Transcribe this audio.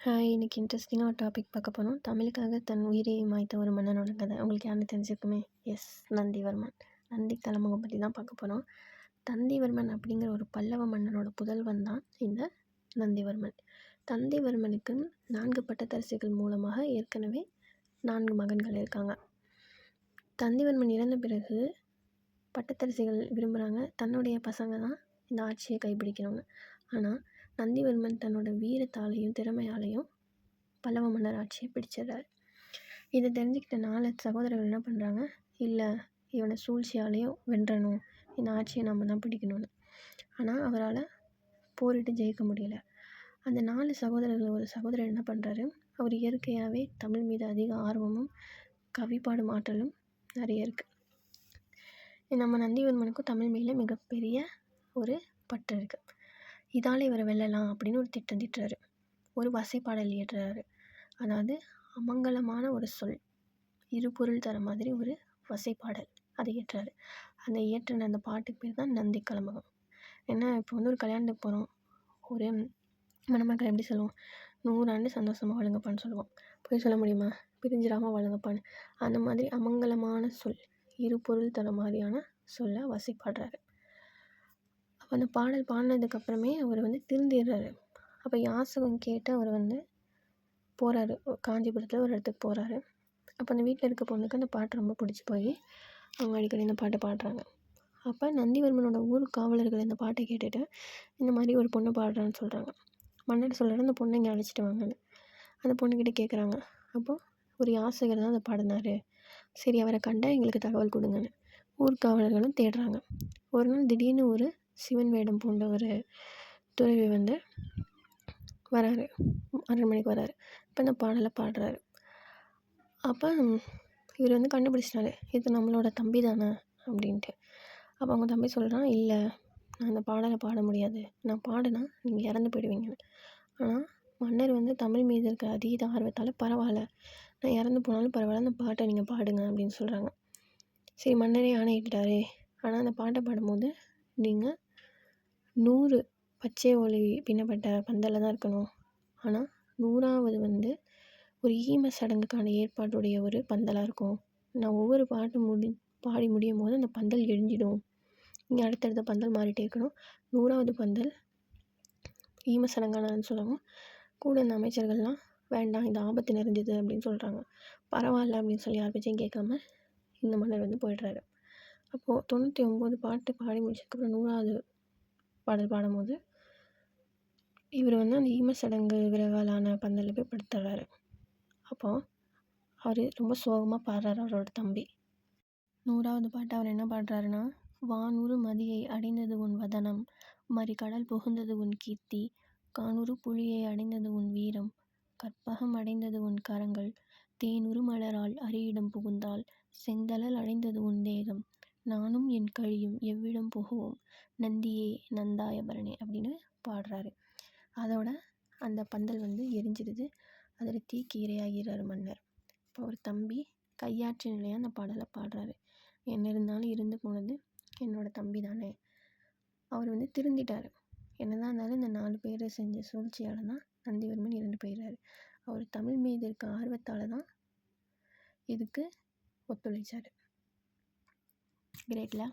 Hi இன்றைக்கி இன்ட்ரெஸ்டிங்காக ஒரு டாபிக் பார்க்க போகிறோம் தமிழுக்காக தன் உயிரை மாய்த்த ஒரு மன்னனோட கதை உங்களுக்கு யாருன்னு தெரிஞ்சிருக்குமே? எஸ் நந்திவர்மன். நந்தி தலைமுகம் பற்றி தான் பார்க்க போகிறோம் தந்திவர்மன் அப்படிங்கிற ஒரு பல்லவ மன்னனோட புதல்வன் தான் இந்த நந்திவர்மன். தந்திவர்மனுக்கு நான்கு பட்டத்தரசிகள் மூலமாக ஏற்கனவே நான்கு மகன்கள் இருக்காங்க. தந்திவர்மன் இறந்த பிறகு பட்டத்தரசிகள் விரும்புகிறாங்க தன்னுடைய பசங்க தான் இந்த ஆட்சியை கைப்பிடிக்கிறவங்க ஆனால் நந்திவர்மன் தன்னோட வீரத்தாலையும் திறமையாலையும் பல்லவ மன்னர் ஆட்சியை பிடிச்சிடுறாரு. இதை தெரிஞ்சுக்கிட்ட நாலு சகோதரர்கள் என்ன பண்ணுறாங்க இல்லை இவனை சூழ்ச்சியாலையும் வென்றணும். இந்த ஆட்சியை நம்ம தான் பிடிக்கணும்னு. ஆனால் அவரால் போரிட்டு ஜெயிக்க முடியல. அந்த நாலு சகோதரர்கள் ஒரு சகோதரர் என்ன பண்ணுறாரு அவர் இயற்கையாகவே தமிழ் மீது அதிக ஆர்வமும் கவிப்பாடும் ஆற்றலும் நிறைய இருக்குது நம்ம நந்திவர்மனுக்கும் தமிழ் மேலே மிகப்பெரிய ஒரு பற்று இருக்குது இதால் இவரை வெல்லலாம் அப்படின்னு ஒரு திட்டம் தீட்டுறாரு. ஒரு வசைப்பாடல் இயற்றுறாரு. அதாவது அமங்கலமான ஒரு சொல் இரு பொருள் தர மாதிரி ஒரு வசைப்பாடல் அதை இயற்றுறாரு. அந்த இயற்றின அந்த பாட்டுக்கு பேர் தான் நந்தி கலம்பகம் ஏன்னா இப்போ வந்து ஒரு கல்யாணத்துக்கு போகிறோம் ஒரு மணமக்கள் எப்படி சொல்லுவோம்? நூறாண்டு சந்தோஷமாக வழங்கப்பான்னு சொல்லுவோம். போய் சொல்ல முடியுமா? பிரிஞ்சிடாமல் வழங்கப்பான்னு. அந்த மாதிரி அமங்கலமான சொல் இரு பொருள் தர மாதிரியான சொல்ல வசைப்பாடுறாரு. அந்த பாடல் பாடினதுக்கப்புறமே அவர் வந்து திருந்திடுறாரு. அப்போ யாசகம் கேட்டு அவர் வந்து போகிறாரு காஞ்சிபுரத்தில் ஒரு இடத்துக்கு போகிறாரு அப்போ அந்த வீட்டில் இருக்க பொண்ணுக்கு அந்த பாட்டு ரொம்ப பிடிச்சி போய் அவங்க அடிக்கடி இந்த பாட்டை பாடுறாங்க. அப்போ நந்திவர்மனோட ஊர் காவலர்கள் இந்த பாட்டை கேட்டுட்டு இந்த மாதிரி ஒரு பொண்ணு பாடுறான்னு சொல்கிறாங்க மன்னர் சொல்கிறாரு அந்த பொண்ணை இங்கே அழைச்சிட்டு வாங்கன்னு. அந்த பொண்ணுக்கிட்ட கேட்குறாங்க அப்போது ஒரு யாசகர் தான் அதை பாடினார். சரி அவரை கண்டால் எங்களுக்கு தகவல் கொடுங்கன்னு. ஊர் காவலர்களும் தேடுறாங்க. ஒரு நாள் திடீர்னு ஒரு சிவன் வேடம் பூண்ட ஒரு துறவி வந்து வராரு. அரண்மனைக்கு வராரு. இப்போ இந்த பாடலை பாடுறாரு. அப்போ இவர் வந்து கண்டுபிடிச்சிட்டாரு. இது நம்மளோட தம்பி தானே அப்படின்ட்டு. அப்போ அவங்க தம்பி சொல்கிறான் இல்லை நான் அந்த பாடலை பாட முடியாது. நான் பாடினா நீங்கள் இறந்து போயிடுவீங்க ஆனால் மன்னர் வந்து தமிழ் மீது இருக்க அதீத ஆர்வத்தால் பரவாயில்ல நான் இறந்து போனாலும் பரவாயில்ல அந்த பாட்டை நீங்கள் பாடுங்க அப்படின்னு சொல்கிறாங்க சரி மன்னரே ஆணையிட்டாரே. ஆனால் அந்த பாட்டை பாடும்போது நீங்கள் நூறு பச்சை ஒளி பின்னப்பட்ட பந்தலில் தான் இருக்கணும். ஆனால் நூறாவது வந்து ஒரு ஈம சடங்குக்கான ஏற்பாட்டுடைய ஒரு பந்தலாக இருக்கும். நான் ஒவ்வொரு பாட்டு முடி பாடி முடியும் போது அந்த பந்தல் எழிஞ்சிடும் நீங்கள் அடுத்தடுத்த பந்தல் மாறிட்டே இருக்கணும். நூறாவது பந்தல் ஈம சடங்கானு சொல்லவும் கூட இந்த அமைச்சர்கள்லாம் வேண்டாம் இந்த ஆபத்து நிறைஞ்சது அப்படின்னு சொல்கிறாங்க பரவாயில்ல அப்படின்னு சொல்லி யார் பேச்சையும் கேட்காம இந்த மன்னர் வந்து போயிடுறாரு. அப்போது தொண்ணூற்றி ஒம்பது பாட்டு பாடி முடிச்சதுக்கப்புறம் நூறாவது பாடல் பாடும்போது இவர் வந்து அந்த ஈமச்சடங்கு சடங்கு விரவாலான பந்தலில் போய் படுத்துறாரு. அப்போது அவர் ரொம்ப சோகமாக பாடுறாரு அவரோட தம்பி. நூறாவது பாட்டு அவர் என்ன பாடுறாருன்னா வானூறு மதியை அடைந்தது உன் வதனம் மறி கடல் புகுந்தது உன் கீர்த்தி கானூறு புலியை அடைந்தது உன் வீரம் கற்பகம் அடைந்தது உன் கரங்கள் தேனுரு மலரால் அரியிடம் புகுந்தால் செந்தளல் அடைந்தது உன் தேகம் நானும் என் கழியும் எவ்விடம் புகுவோம்? நந்தியே நந்தாயபரணே அப்படின்னு பாடுறாரு. அதோட அந்த பந்தல் வந்து எரிஞ்சிடுது. அதில் தீக்கு இரையாகிறார் மன்னர். இப்போ ஒரு தம்பி கையாற்று நிலையாக அந்த பாடலை பாடுறாரு. என்ன இருந்தாலும் இருந்து போனது என்னோடய தம்பி தானே. அவர் வந்து திருந்திட்டார். என்னதான் இருந்தாலும் இந்த நாலு பேர் செஞ்ச சூழ்ச்சியால் தான் நந்திவர்மன் இறந்து போயிடுறாரு. அவர் தமிழ் மீது இருக்க ஆர்வத்தால் தான் இதுக்கு ஒத்துழைச்சார். Gregla.